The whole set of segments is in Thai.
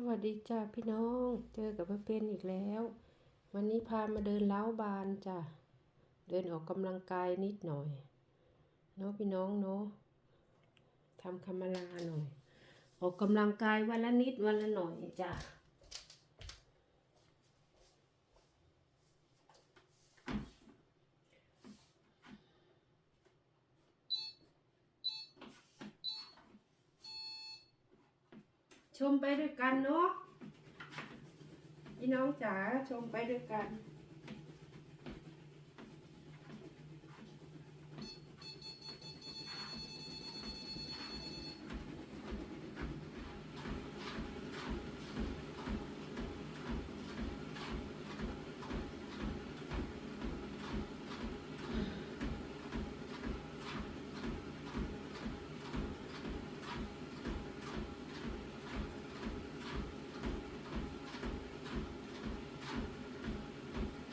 สวัสดีจ้าพี่น้อง เจอกับป้าเป็นอีกแล้ว วันนี้พามาเดินเล้าบานจ้ะ เดินออกกำลังกายนิดหน่อย เนาะพี่น้องเนาะทำคำลาหน่อย ออกกำลังกายวันละนิดวันละหน่อยจ้ะ ชมไปด้วยกันเนาะพี่น้องจ๋าชมไปด้วยกัน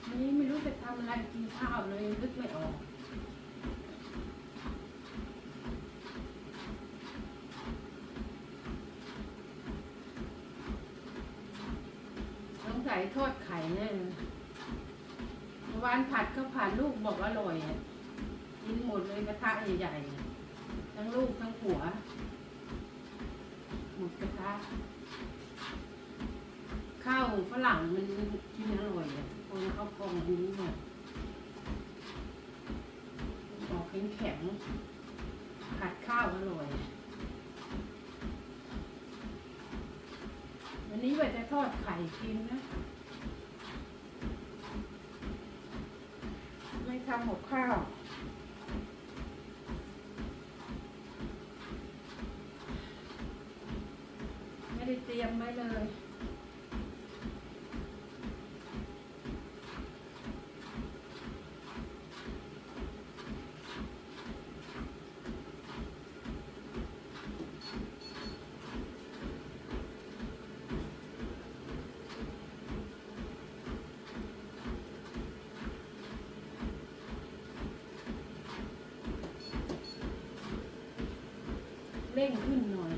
วันนี้ไม่รู้จะ ทำอะไรกินข้าวเลยนึกไม่ออกสงสัยทอดไข่แน่ยวานผัดข้าวผัดลูกบอกอร่อยอะกินหมดเลยกระทะใหญ่ๆทั้งลูกทั้งผัวหมดกระทะข้าวฝรั่งมันกินอร่อยอะคนข้าวกล่องอันนี้เนี่ยออก เป็นแข็งผัดข้าวอร่อยวันนี้ว่าจะทอดไข่กินนะ ไม่ทำหมกข้าว ไม่ได้เตรียมไว้เลย เร่งขึ้นหน่อย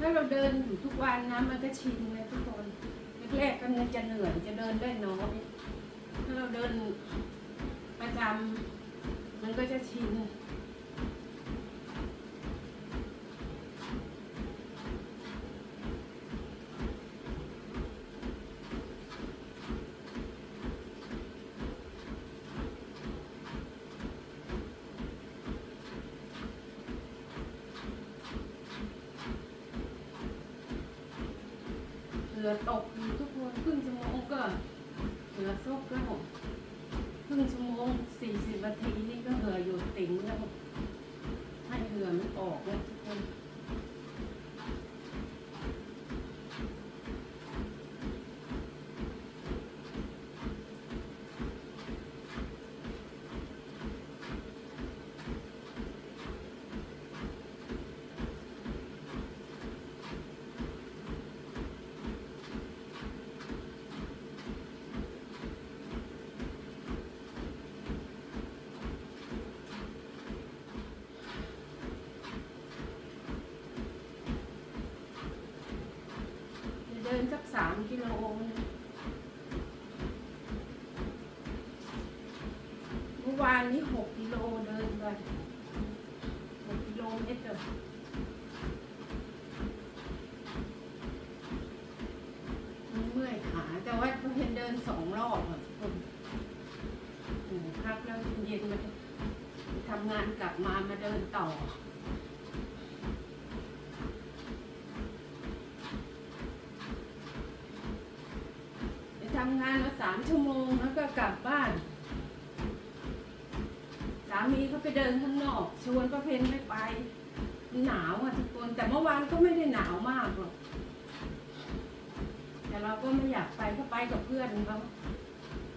ถ้าเราเดินอยู่ทุกวันนะมันก็ชินเลยทุกคนแรกๆก็เงินจะเหนื่อยจะเดินได้น้อยถ้าเราเดินประจำมันก็จะชิน ลือตกอยู่ทุกคนครึ่งชั่วโมงก็เหลือซกแล้วครึ่งชั่วโมงสี่สิบนาทีนี่ก็เหลืออยู่ติ๋งแล้วให้เหลือมันออกแล้วทุกคนจะเดินสักสามกิโลนะเมื่อ วานนี้หกกิโลเดินไปหกกิโลเมตรอะมันเมื่อยขา แต่ว่าเห็นเดินสองรอบอะทุกคนพักแล้วเย็นมาทำงานกลับมามาเดินต่อทำงานมาสามชั่วโมงแล้วก็กลับบ้าน มีเขาไปเดินข้างนอก ชวนป้าเพนไม่ไป หนาวอะทุกคน แต่เมื่อวานก็ไม่ได้หนาวมากหรอกแต่เราก็ไม่อยากไปก็ไปกับเพื่อนเขา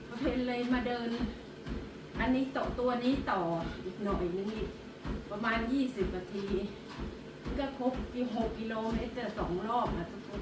ป้าเพนเลยมาเดิน อันนี้ต่อตัวนี้ต่ออีกหน่อยนึงอีกประมาณยี่สิบนาที ก็ครบกี่หกกิโลเมตรสองรอบนะทุกคน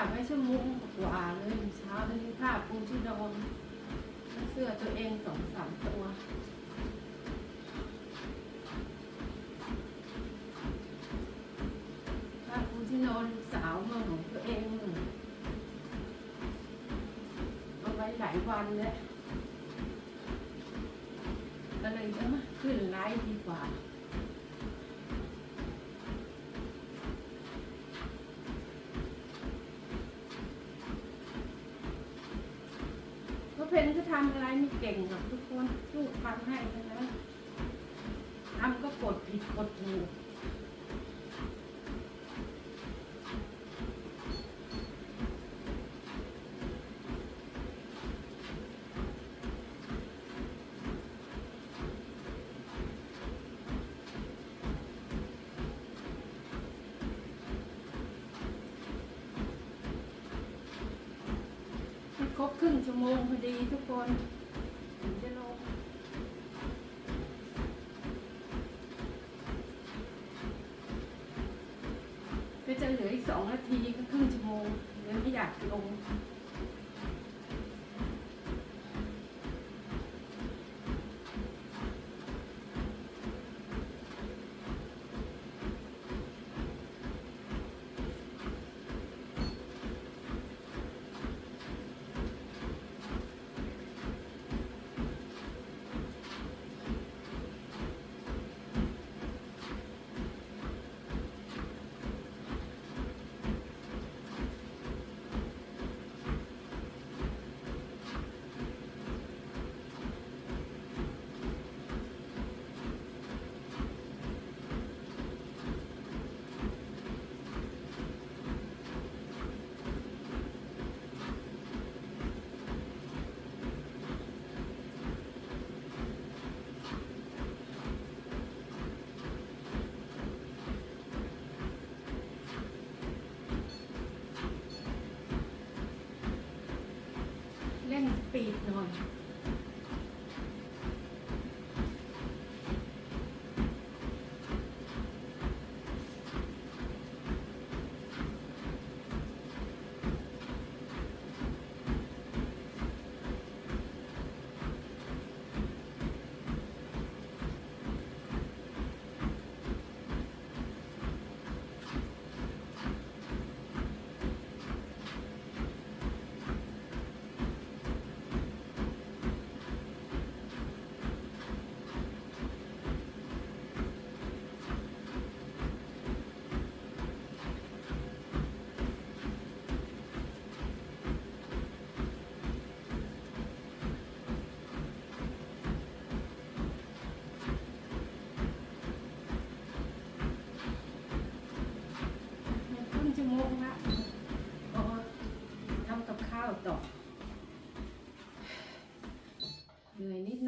อาไว้ชั่วโมงกว่าเลยเช้าเลยผ้าปูที่นอนเสื้อตัวเองสองสามตัวผ้าปูที่นอนลสาวมาของตัวเองเอาไว้หลายวันแล้วก็เลยเออขึ้นไลฟ์ดีกว่า ก็ เพนก็ทำอะไรไม่เก่งหรอกทุกคนลูกทำให้เท่านั้นทำก็กดผิดกดถูก ครึ่งชั่วโมงพอดีทุกคนถึงจะลงก็จะเหลืออีกสองนาทีก็ครึ่งชั่วโมงเลยไม่อยากลง เล่น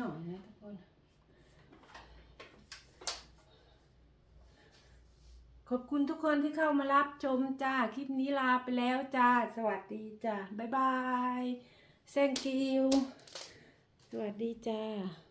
หน่อยนะทุกคน ขอบคุณทุกคนที่เข้ามารับชมจ้า คลิปนี้ลาไปแล้วจ้า สวัสดีจ้า บ๊ายบาย thank you สวัสดีจ้า